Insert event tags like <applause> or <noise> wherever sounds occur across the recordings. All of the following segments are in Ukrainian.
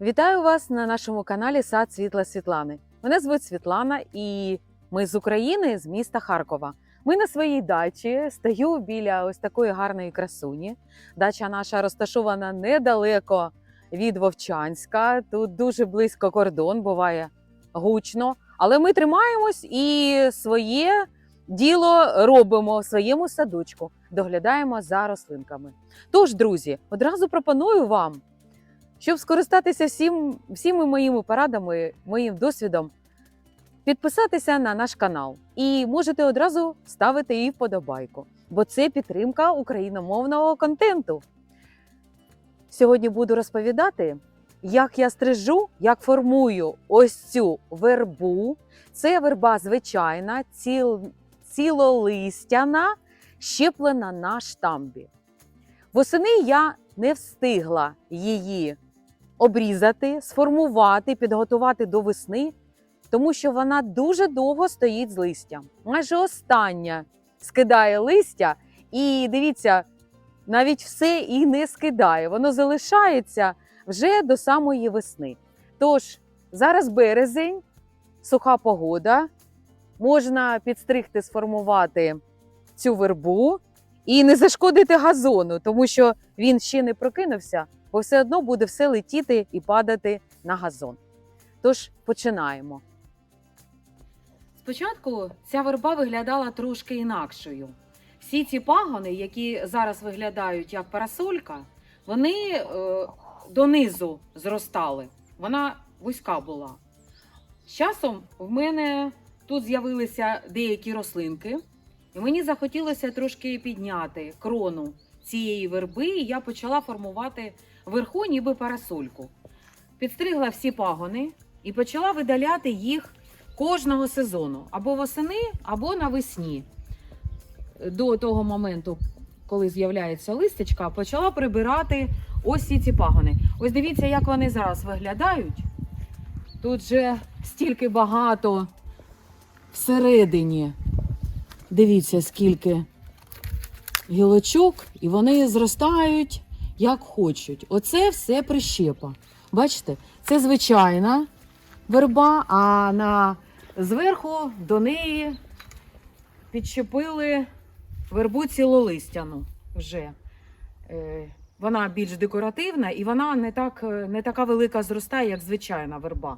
Вітаю вас на нашому каналі Сад Світла Світлани. Мене звуть Світлана, і ми з України, з міста Харкова. Ми на своїй дачі стою біля ось такої гарної красуні. Дача наша розташована недалеко від Вовчанська. Тут дуже близько кордон, буває гучно. Але ми тримаємось і своє діло робимо в своєму садочку, доглядаємо за рослинками. Тож, друзі, одразу пропоную вам щоб скористатися всім, всіми моїми порадами, моїм досвідом, підписатися на наш канал. І можете одразу ставити і вподобайку, бо це підтримка україномовного контенту. Сьогодні буду розповідати, як я стрижу, як формую ось цю вербу. Це верба звичайна, ціл, цілолистяна, щеплена на штамбі. Восени я не встигла її обрізати, сформувати, підготувати до весни, тому що вона дуже довго стоїть з листям. Майже остання скидає листя, і дивіться, навіть все і не скидає. Воно залишається вже до самої весни. Тож зараз березень, суха погода, можна підстригти, сформувати цю вербу і не зашкодити газону, тому що він ще не прокинувся, бо все одно буде все летіти і падати на газон. Тож починаємо. Спочатку ця верба виглядала трошки інакшою. Всі ці пагони, які зараз виглядають як парасолька, вони е, донизу зростали. Вона вузька була. З часом в мене тут з'явилися деякі рослинки, і мені захотілося трошки підняти крону цієї верби, і я почала формувати вверху ніби парасольку. Підстригла всі пагони і почала видаляти їх кожного сезону або восени, або навесні. До того моменту, коли з'являється листячка, почала прибирати ось ці ці пагони. Ось дивіться, як вони зараз виглядають. Тут же стільки багато всередині. Дивіться, скільки гілочок, і вони зростають як хочуть. Оце все прищепа. Бачите, це звичайна верба, а на зверху до неї підщепили вербу цілолистяну вже. Е, Вона більш декоративна і вона не, так, е, не така велика зростає, як звичайна верба.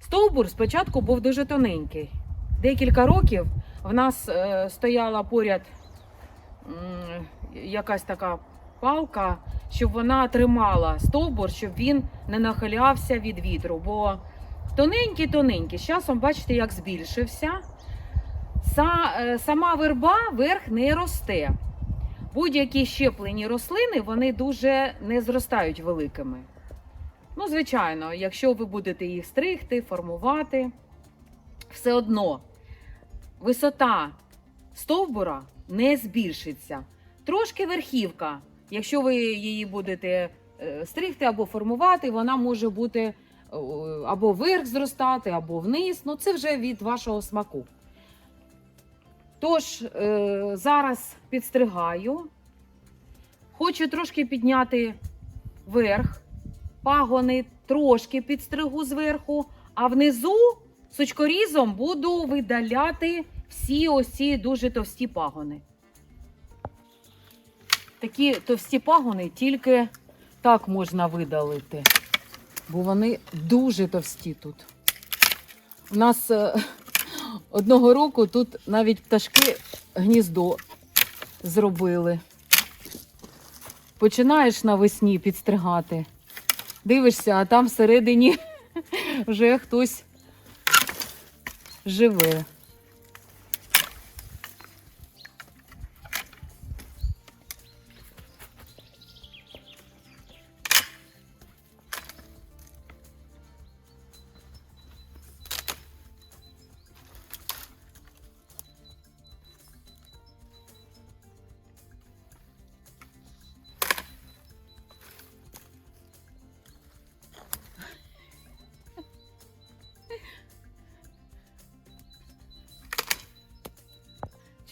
Стовбур спочатку був дуже тоненький. Декілька років в нас е, стояла поряд якась така палка, щоб вона тримала стовбур, щоб він не нахилявся від вітру. Бо тоненький-тоненький. З часом, бачите, як збільшився. Е, сама верба верх не росте. Будь-які щеплені рослини вони дуже не зростають великими. Ну, звичайно, якщо ви будете їх стригти, формувати, все одно висота стовбура не збільшиться. Трошки верхівка, якщо ви її будете е, стригти або формувати, вона може бути е, або вверх зростати, або вниз. Ну, це вже від вашого смаку. Тож, е, зараз підстригаю. Хочу трошки підняти верх, пагони трошки підстригу зверху, а внизу сучкорізом буду видаляти всі ось ці дуже товсті пагони. Такі товсті пагони тільки так можна видалити, бо вони дуже товсті тут. У нас е, одного року тут навіть пташки гніздо зробили. Починаєш навесні підстригати, дивишся, а там всередині <laughs> вже хтось живе.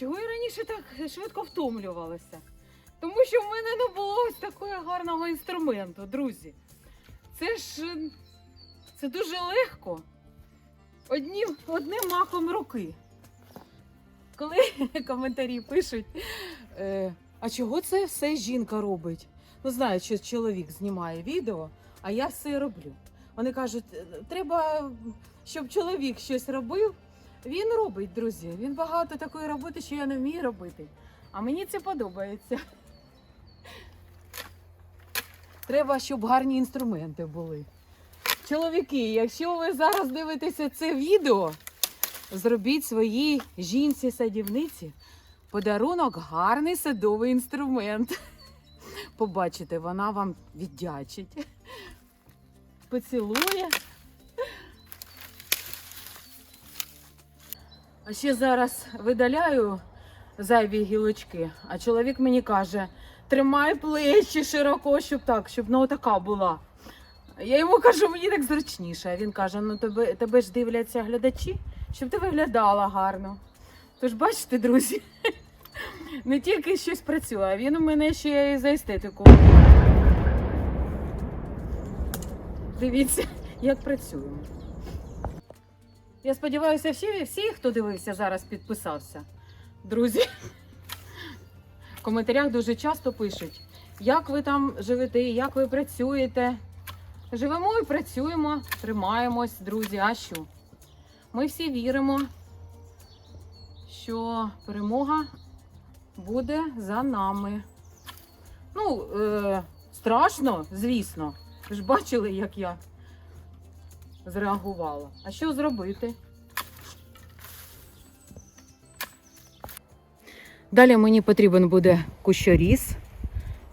Чого я раніше так швидко втомлювалася? Тому що в мене не було ось такого гарного інструменту, друзі. Це ж е, це дуже легко. Одним, одним махом руки. Коли <laughs> коментарі пишуть, е, а чого це все жінка робить? Ну, знаю, що чоловік знімає відео, а я все роблю. Вони кажуть, «Е, треба, щоб чоловік щось робив. Він робить, друзі. Він багато такої роботи, що я не вмію робити. А мені це подобається. Треба, щоб гарні інструменти були. Чоловіки, якщо ви зараз дивитеся це відео, зробіть своїй жінці-садівниці подарунок гарний садовий інструмент. Побачите, вона вам віддячить. Поцілує. А ще зараз видаляю зайві гілочки, а чоловік мені каже: тримай плечі широко, щоб так, щоб ну така була. Я йому кажу, мені так зручніше. Він каже: ну тебе, тебе ж дивляться глядачі, щоб ти виглядала гарно. Тож бачите, друзі, <laughs> не тільки щось працює, а він у мене ще й за естетику. Дивіться, як працюємо. Я сподіваюся, всі, всі, хто дивився зараз, підписався. Друзі, в коментарях дуже часто пишуть, як ви там живете, як ви працюєте. Живемо і працюємо, тримаємось, друзі. А що? Ми всі віримо, що перемога буде за нами. Ну, е, страшно, звісно. Ви ж бачили, як я зреагувала. А що зробити? Далі мені потрібен буде кущоріз,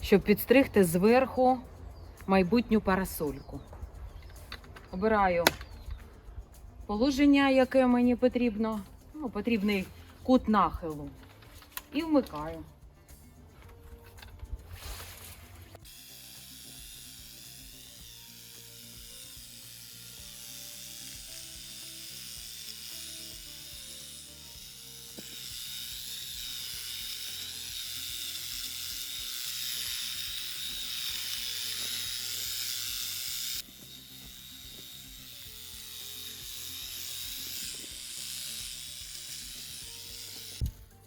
щоб підстригти зверху майбутню парасольку. Обираю положення, яке мені потрібно, ну, потрібний кут нахилу. І вмикаю.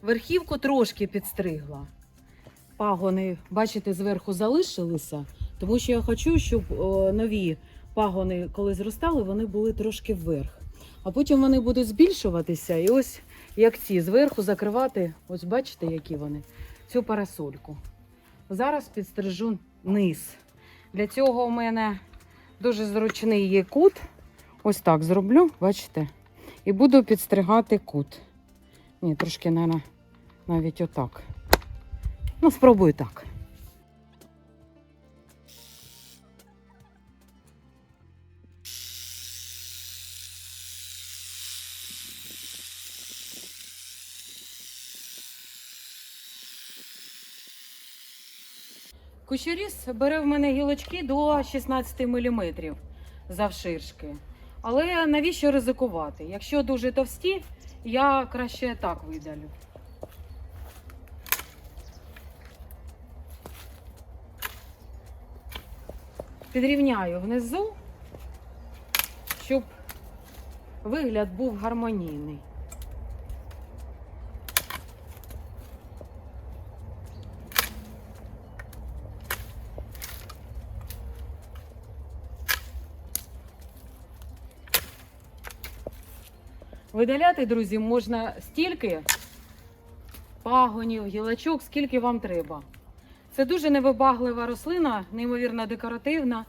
Верхівку трошки підстригла. Пагони, бачите, зверху залишилися, тому що я хочу, щоб нові пагони, коли зростали, вони були трошки вверх. А потім вони будуть збільшуватися, і ось як ці зверху закривати, ось бачите, які вони, цю парасольку. Зараз підстрижу низ. Для цього у мене дуже зручний є кут. Ось так зроблю, бачите? І буду підстригати кут. Ні, трошки, наверное, навіть отак. Ну, спробую так. Кущоріз бере в мене гілочки до 16 мм завширшки. Але навіщо ризикувати? Якщо дуже товсті, я краще так видалю. Підрівняю внизу, щоб вигляд був гармонійний. Видаляти, друзі, можна стільки пагонів, гілочок, скільки вам треба. Це дуже невибаглива рослина, неймовірно декоративна.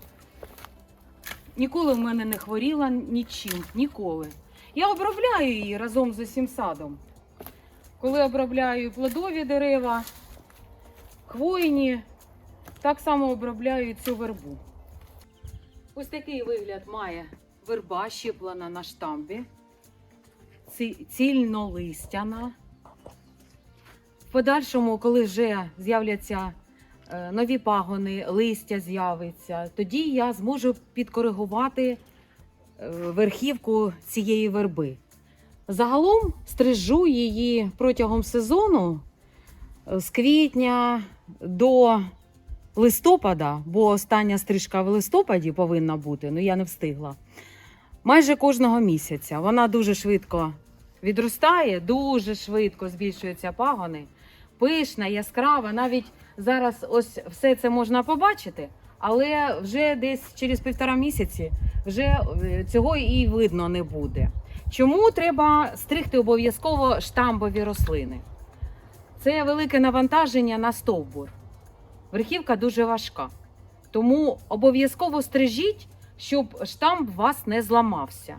Ніколи в мене не хворіла нічим. Ніколи. Я обробляю її разом з усім садом. Коли обробляю плодові дерева, хвойні, так само обробляю цю вербу. Ось такий вигляд має верба щеплена на штамбі ці- цільнолистяна. В подальшому, коли вже з'являться нові пагони, листя з'явиться, тоді я зможу підкоригувати е, верхівку цієї верби. Загалом стрижу її протягом сезону е, з квітня до листопада, бо остання стрижка в листопаді повинна бути, ну я не встигла. Майже кожного місяця. Вона дуже швидко відростає, дуже швидко збільшуються пагони. Пишна, яскрава. Навіть зараз ось все це можна побачити, але вже десь через півтора місяці вже е, цього і видно не буде. Чому треба стригти обов'язково штамбові рослини? Це велике навантаження на стовбур. Верхівка дуже важка. Тому обов'язково стрижіть, щоб штамп вас не зламався.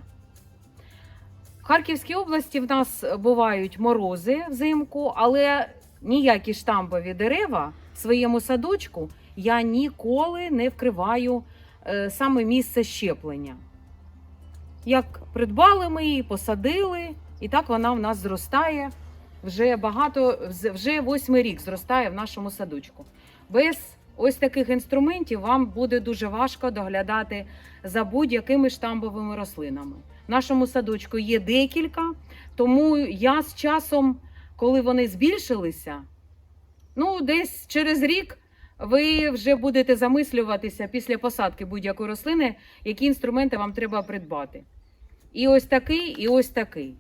В Харківській області в нас бувають морози взимку, але ніякі штампові дерева своєму садочку я ніколи не вкриваю е, саме місце щеплення. Як придбали ми її, посадили, і так вона в нас зростає вже багато, вже восьмий рік зростає в нашому садочку. Без ось таких інструментів вам буде дуже важко доглядати за будь-якими штамбовими рослинами. В нашому садочку є декілька, тому я з часом, коли вони збільшилися, ну десь через рік ви вже будете замислюватися після посадки будь-якої рослини, які інструменти вам треба придбати. І ось такий, і ось такий.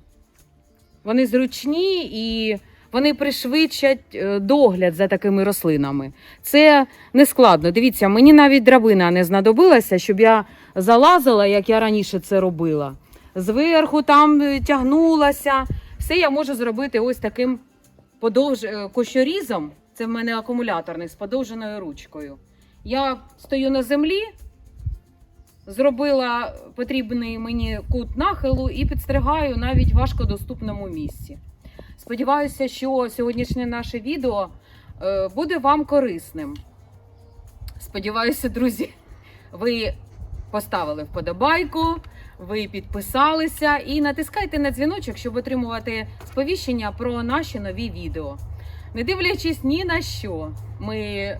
Вони зручні і вони пришвидшать е, догляд за такими рослинами. Це не складно. Дивіться, мені навіть драбина не знадобилася, щоб я залазила, як я раніше це робила. Зверху там е, тягнулася. Все я можу зробити ось таким подовж... е, кощорізом. Це в мене акумуляторний з подовженою ручкою. Я стою на землі, зробила потрібний мені кут нахилу і підстригаю навіть в важкодоступному місці. Сподіваюся, що сьогоднішнє наше відео е, буде вам корисним. Сподіваюся, друзі, ви поставили вподобайку, ви підписалися і натискайте на дзвіночок, щоб отримувати сповіщення про наші нові відео. Не дивлячись ні на що, ми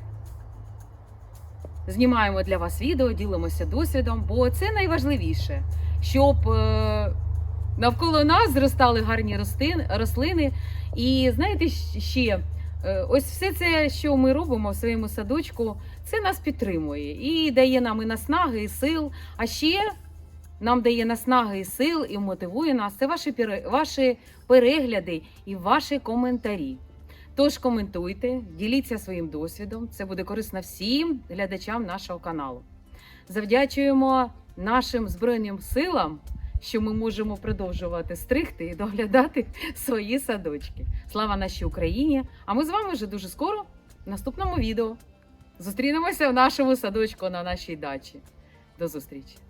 знімаємо для вас відео, ділимося досвідом, бо це найважливіше, щоб е, навколо нас зростали гарні рослини. І знаєте ще, е, ось все це, що ми робимо в своєму садочку, це нас підтримує і дає нам і наснаги, і сил. А ще нам дає наснаги і сил, і мотивує нас. Це ваші, ваші перегляди і ваші коментарі. Тож коментуйте, діліться своїм досвідом. Це буде корисно всім глядачам нашого каналу. Завдячуємо нашим Збройним силам, що ми можемо продовжувати стригти і доглядати свої садочки. Слава нашій Україні! А ми з вами вже дуже скоро в наступному відео. Зустрінемося в нашому садочку на нашій дачі. До зустрічі!